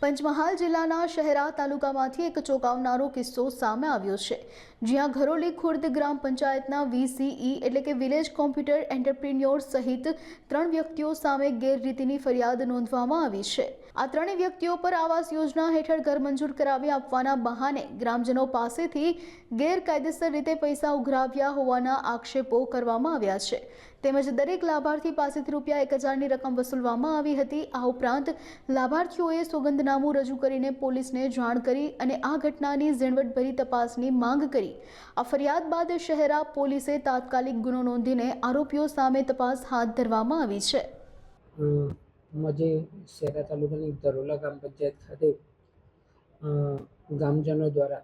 પંચમહાલ જિલ્લાના શહેરા તાલુકામાંથી એક ચોંકાવનારો કિસ્સો સામે આવ્યો છે. જ્યાં ઘરોલી ખુર્દ ગ્રામ પંચાયતના વીસીઈ એટલે કે વિલેજ કોમ્પ્યુટર એન્ટરપ્રિન્યોર સહિત ત્રણ વ્યક્તિઓ સામે ગેરરીતિની ફરિયાદ નોંધવામાં આવી છે. આ ત્રણેય વ્યક્તિઓ પર આવાસ યોજના હેઠળ ઘર મંજૂર કરાવી આપવાના બહાને ગ્રામજનો પાસેથી ગેરકાયદેસર રીતે પૈસા ઉઘરાવ્યા હોવાના આક્ષેપો કરવામાં આવ્યા છે. તેમજ દરેક લાભાર્થી પાસેથી રૂપિયા એક હજારની રકમ વસૂલવામાં આવી હતી. આ ઉપરાંત લાભાર્થીઓએ સોગંદનામું રજૂ કરીને પોલીસને જાણ કરી અને આ ઘટનાની ઝીણવટભરી તપાસની માંગ કરી. આ ફરિયાદ બાદ શહેરા પોલીસે તાત્કાલિક ગુનો નોંધીને આરોપીઓ સામે તપાસ હાથ ધરવામાં આવી છે. મજે શહેરા તાલુકાની ધરોલા ગ્રામ પંચાયત ખાતે ગામજનો દ્વારા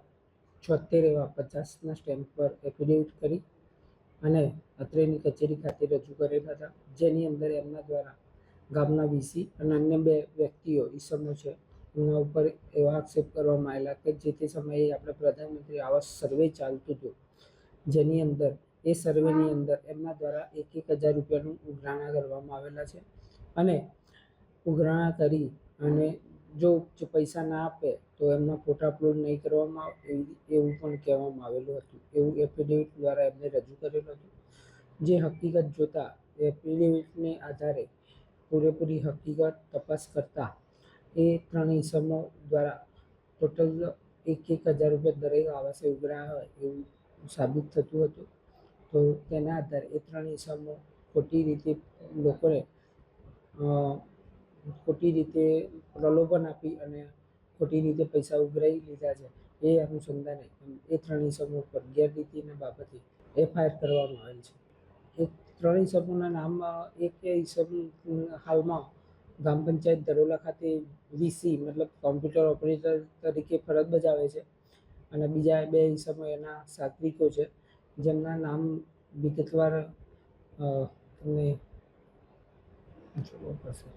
છોતેર એવા પચાસના સ્ટેમ્પ પર એફિડેવિટ કરી અને અત્રેની કચેરી ખાતે રજૂ કરેલા હતા, જેની અંદર એમના દ્વારા ગામના વીસી અને અન્ય બે વ્યક્તિઓ, ઈસમો છે, એમના ઉપર એવા આક્ષેપ કરવામાં આવેલા કે જે તે સમયે આપણે પ્રધાનમંત્રી આવાસ સર્વે ચાલતું હતું, જેની અંદર, એ સર્વેની અંદર એમના દ્વારા એક એક હજાર રૂપિયાનું ઉઘરાણા કરવામાં આવેલા છે અને ઉઘરાણા કરી અને જો પૈસા ના આપે તો એમના ફોટા અપલોડ નહીં કરવામાં આવે, એવી- પણ કહેવામાં આવેલું હતું, એવું એફિડેવિટ દ્વારા એમને રજૂ કરેલું હતું. જે હકીકત જોતા એફિડેવિટને આધારે પૂરેપૂરી હકીકત તપાસ કરતા એ ત્રણ ઇસમો દ્વારા ટોટલ એક એક હજાર રૂપિયા દરેક આવાસે ઉઘરા હોય એવું સાબિત થતું હતું. તો તેના આધારે એ ત્રણ ઇસમો ખોટી રીતે લોકોને ખોટી રીતે પ્રલોભન આપી અને ખોટી રીતે પૈસા ઉઘરાવી લીધા છે. એ અનુસંધાને એ ત્રણ ઇસમો પર ગેરરીતિના બાબતે એફઆઈઆર કરવામાં આવેલ છે. એ ત્રણ ઇસમોના નામમાં એક હિસાબ હાલમાં ગ્રામ પંચાયત દરોલા ખાતે વીસી મતલબ કોમ્પ્યુટર ઓપરેટર તરીકે ફરજ બજાવે છે. અને બીજા બે ઇસમો એના સાત્વિકો છે, જેમના નામ વિગતવાર તમને જોવા પડશે?